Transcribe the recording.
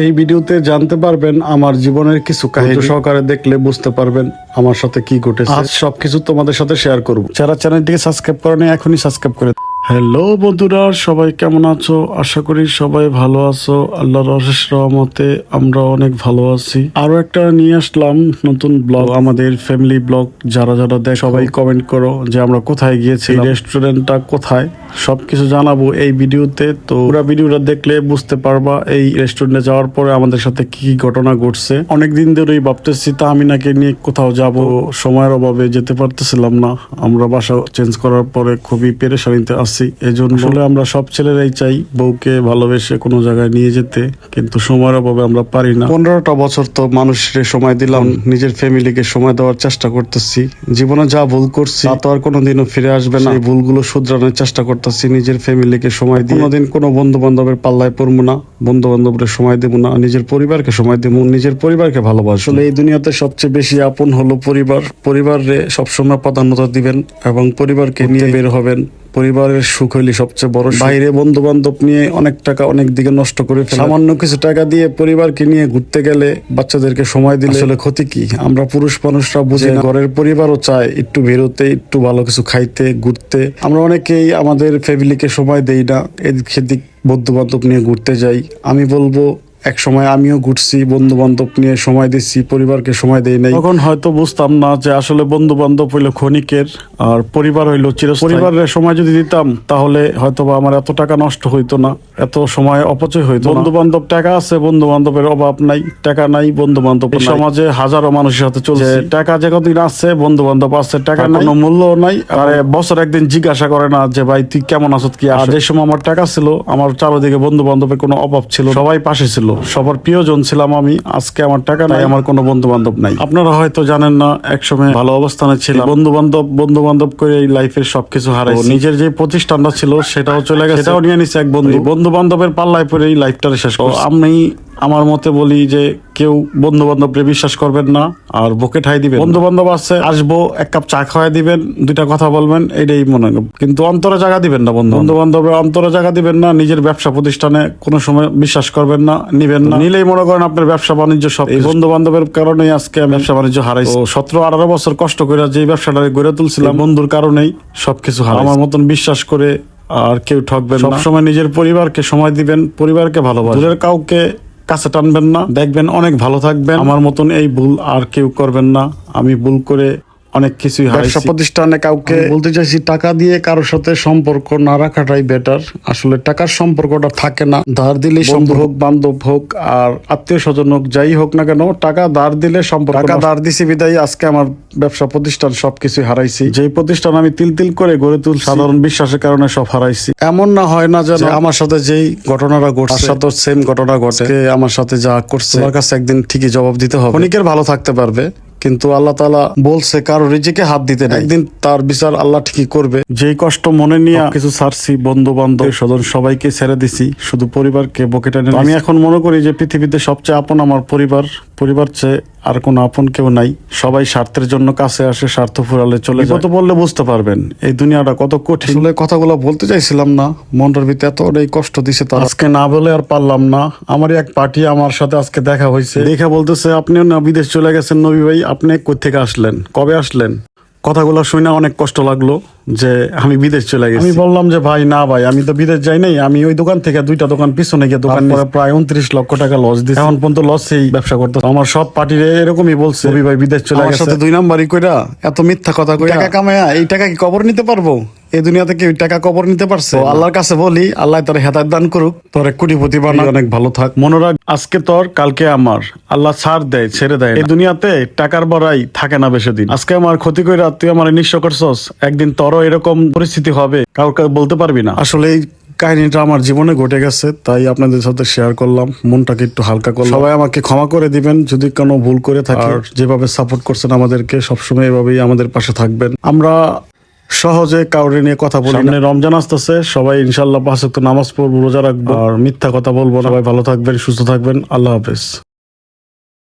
এই ভিডিওতে জানতে পারবেন আমার জীবনের কিছু কাহিনী। সহকারে দেখলে বুঝতে পারবেন আমার সাথে কি ঘটেছে। আজ সবকিছু তোমাদের সাথে শেয়ার করব। যারা চ্যানেলটিকে সাবস্ক্রাইব করেনি এখনই সাবস্ক্রাইব করে হ্যালো বন্ধুরা, সবাই কেমন আছো? আশা করি সবাই ভালো আছো। আল্লাহর অশেষ রহমতে আমরা অনেক ভালো আছি। আরও একটা নিয়ে আসলাম নতুন ব্লগ। আমাদের ফ্যামিলি ব্লগ, যারা যারা দেখ, সবাই কমেন্ট করো যে আমরা কোথায় গিয়েছি রেস্টুরেন্টটা কোথায়? সবকিছু জানাব এই ভিডিওতে। তো পুরো ভিডিওটা দেখলে বুঝতে পারবা এই রেস্টুরেন্টে যাওয়ার পরে আমাদের সাথে কি কি ঘটনা ঘটছে। অনেকদিন ধরেই ভাবতেছি তাহমিনাকে নিয়ে কোথাও যাব। সময়ের অভাবে যেতে পারতেছিলাম না। আমরা বাসা চেঞ্জ করার পরে খুবই পেরেশানিতে আছি। এই জন্য আসলে আমরা সব ছেলেরাই চাই বউকে ভালোবেসে কোনো জায়গায় নিয়ে যেতে কিন্তু সময়ের অভাবে আমরা পারি না। পনেরোটা বছর তো মানুষের সময় দিলাম নিজের ফ্যামিলিকে সময় দেওয়ার চেষ্টা করতেছি। জীবনে যা ভুল করছি তা তো আর কোনোদিনও ফিরে আসবে না। এই ভুলগুলো শুধরানোর চেষ্টা করতেছি নিজের ফ্যামিলিকে সময় দিয়ে। কোনোদিন কোনো বন্ধু বান্ধবের পাল্লায় পড়ব না বন্ধু বান্ধবের সময় দেবো না নিজের পরিবারকে সময় দেবো নিজের পরিবারকে ভালোবাসবো। আসলে এই দুনিয়াতে সবচেয়ে বেশি আপন হলো পরিবার। পরিবারে সবসময় প্রাধান্যতা দিবেন এবং পরিবারকে নিয়ে বের হবেন। পরিবারের সুখ হইলে সবচেয়ে বড়। বাইরে বন্ধু বান্ধব নিয়ে অনেক টাকা অনেক দিকে নষ্ট করে ফেলে। সামান্য কিছু টাকা দিয়ে পরিবারকে নিয়ে ঘুরতে গেলে বাচ্চাদেরকে সময় দিলে আসলে ক্ষতি কি? আমরা পুরুষ মানুষরা বুঝি না। ঘরের পরিবারও চায় একটু বেরোতে একটু ভালো কিছু খাইতে ঘুরতে। আমরা অনেকেই আমাদের ফ্যামিলিকে সময় দেই না এদিক সেদিক বন্ধু বান্ধব নিয়ে ঘুরতে যাই। আমি বলব এক সময় আমিও ঘুরছি বন্ধু বান্ধব নিয়ে সময় দিচ্ছি পরিবারকে সময় দেই নাই। তখন হয়তো বুঝতাম না যে আসলে বন্ধু বান্ধব হইল ক্ষণিকের আর পরিবার হইল চির পরিবারের সময় যদি দিতাম তাহলে হয়তো বা আমার এত টাকা নষ্ট হইতো না এত সময় অপচয় হইতো বন্ধু বান্ধব টাকা আছে বন্ধু বান্ধবের অভাব নাই টাকা নাই বন্ধু বান্ধব সমাজে হাজারো মানুষের সাথে চলছে। টাকা যে কতদিন আছে বন্ধু বান্ধব আছে টাকা কোনো মূল্য নাই। আর বছর একদিন জিজ্ঞাসা করে না যে ভাই তুই কেমন আছো কি আর যে সময় আমার টাকা ছিল আমার চারোদিকে বন্ধু বান্ধবের কোনো অভাব ছিল। সবাই পাশে ছিল। সবার প্রিয়জন ছিলাম আমি আজকে আমার টাকা নাই আমার কোনো বন্ধু বান্ধব নাই। আপনারা হয়তো জানেন না একসময় ভালো অবস্থানে ছিলাম। বন্ধু বান্ধব বন্ধু বান্ধব করে এই লাইফের সবকিছু হারাই নিজের যে প্রতিষ্ঠানটা ছিল সেটাও চলে গেছে। সেটাও নিয়ে নিচ্ছে এক বন্ধু। বন্ধু বান্ধবের পাল্লায় পরে এই লাইফটা শেষ। আমি আমার মতে বলি যে কেউ বন্ধু বান্ধবকে বিশ্বাস করবেন না আর বুকে ঠাই দিবেন বন্ধু বান্ধব আছে আসব এক কাপ চা খাওয়াই দিবেন দুইটা কথা বলবেন এটাই মনে। কিন্তু অন্তরে জায়গা দিবেন না বন্ধু। বন্ধু বান্ধবের অন্তরে জায়গা দিবেন না নিজের ব্যবসা প্রতিষ্ঠানে কোনো সময় বিশ্বাস করবেন না নিবেন না। নিলেই মনে করেন আপনার ব্যবসা বাণিজ্য সব এই বন্ধু বান্ধবের কারণেই আজকে আমি ব্যবসা বাণিজ্য হারাইছি। সতেরো আঠারো বছর কষ্ট করে যে ব্যবসাটা গড়ে তুলছিলাম বন্ধুর কারণেই সবকিছু হারাই আমার মতন বিশ্বাস করে আর কেউ ঠকবেন সবসময় নিজের পরিবারকে সময় দিবেন পরিবারকে ভালোবাসবেন। কাউকে কাছে টানবেন না। দেখবেন অনেক ভালো থাকবেন। আমার মতন এই ভুল আর কেউ করবেন না। আমি ভুল করে অনেক কিছুই ব্যবসা প্রতিষ্ঠানে কাউকে বলতে চাইছি টাকা দিয়ে কারোর সাথে সম্পর্ক না রাখাটাই বেটার আসলে টাকার সম্পর্কটা থাকে না। ধার দিলে সম্পর্ক। হোক বান্ধব হোক আর আত্মীয় স্বজন হোক যাই হোক না কেন টাকা ধার দিলে সম্পর্ক টাকা ধার দিছি বিদায় আজকে আমার ব্যবসা প্রতিষ্ঠান সবকিছু হারাইছি। যেই প্রতিষ্ঠান আমি তিল তিল করে গড়ে তুল সাধারণ বিশ্বাসের কারণে সব হারাইছি। এমন না হয় না যেন আমার সাথে যেই ঘটনাটা ঘটছে তার সাথে সেম ঘটনা ঘটে। কে আমার সাথে যা করছে আমার কাছে একদিন ঠিকই জবাব দিতে হবে। অনেকের ভালো থাকতে পারবে। কিন্তু আল্লাহ তালা বলছে, কারও রিজিকে হাত দিতে নাই। একদিন তার বিচার আল্লাহ ঠিকই করবে। যেই কষ্ট মনে নিয়ে কিছু ছাড়ছি বন্ধু বান্ধব স্বজন সবাইকে ছেড়ে দিছি, শুধু পরিবারকে বকেটা আমি এখন মনে করি যে, পৃথিবীতে সবচেয়ে আপন আমার পরিবার পরিবার চেয়ে আর কোনো আপন কেউ নাই। সবাই স্বার্থের জন্য কাছে আসে, স্বার্থ ফুরালে চলে কত বললে বুঝতে পারবেন, এই দুনিয়াটা কত কঠিন। আসলে কথাগুলো বলতে চাইছিলাম না, মনটার ভিতরে এত এতটাই কষ্ট দিছে তার। আজকে না বলে আর পারলাম না। আমারই এক পার্টি আমার সাথে আজকে দেখা হয়েছে। দেখা বলতেছে, আপনিও না বিদেশ চলে গেছেন নবী ভাই আপনি কোথেকে আসলেন? কবে আসলেন? কথাগুলো শুনে অনেক কষ্ট লাগল যে আমি বিদেশ চলে গেছি। আমি বললাম যে ভাই না ভাই আমি তো বিদেশ যাই নাই। আমি ওই দোকান থেকে দুইটা দোকান পিছনে গিয়ে দোকান করে প্রায় উনত্রিশ লক্ষ টাকা লস দিচ্ছি এখন পর্যন্ত লস লসেই ব্যবসা করতে আমার সব পার্টির এরকমই বলছে। রবি ভাই বিদেশ চলে গেছে। দুই নাম্বারই কইরা এত মিথ্যা কথা কইরা টাকা কামায়া এই টাকা কি কবর নিতে পারব? এই দুনিয়াতে কেউ টাকা কবর নিতে পারছে আল্লাহর কাছে বলি আল্লাহ তোর হেদায়ত দান করুক তোর কোটিপতি বানা অনেক ভালো থাক। মনোরাগ আজকে তোর কালকে আমার। আল্লাহ ছাড় দেয় ছেড়ে দেয় এই দুনিয়াতে টাকার বড়াই থাকে না বেশি দিন। আজকে আমার ক্ষতি কইরা তুই আমার নিঃস্ব করছস একদিন তোরও এরকম পরিস্থিতি হবে। কাউকে বলতে পারবি না। আসলে এই কাহিনীটা আমার জীবনে ঘটে গেছে তাই আপনাদের সাথে শেয়ার করলাম মনটাকে একটু হালকা করলাম। সবাই আমাকে ক্ষমা করে দিবেন যদি কোনো ভুল করে থাকে। যেভাবে সাপোর্ট করছেন আমাদেরকে সবসময় এভাবেই আমাদের পাশে থাকবেন। আমরা সহজে কাউরে নিয়ে কথা বলি সামনে রমজান আসতেছে সবাই ইনশাল্লাহ পাঁচ নামাজ পড়ব রোজা রাখব। আর মিথ্যা কথা বলব না। সবাই ভালো থাকবেন সুস্থ থাকবেন। আল্লাহ হাফেজ।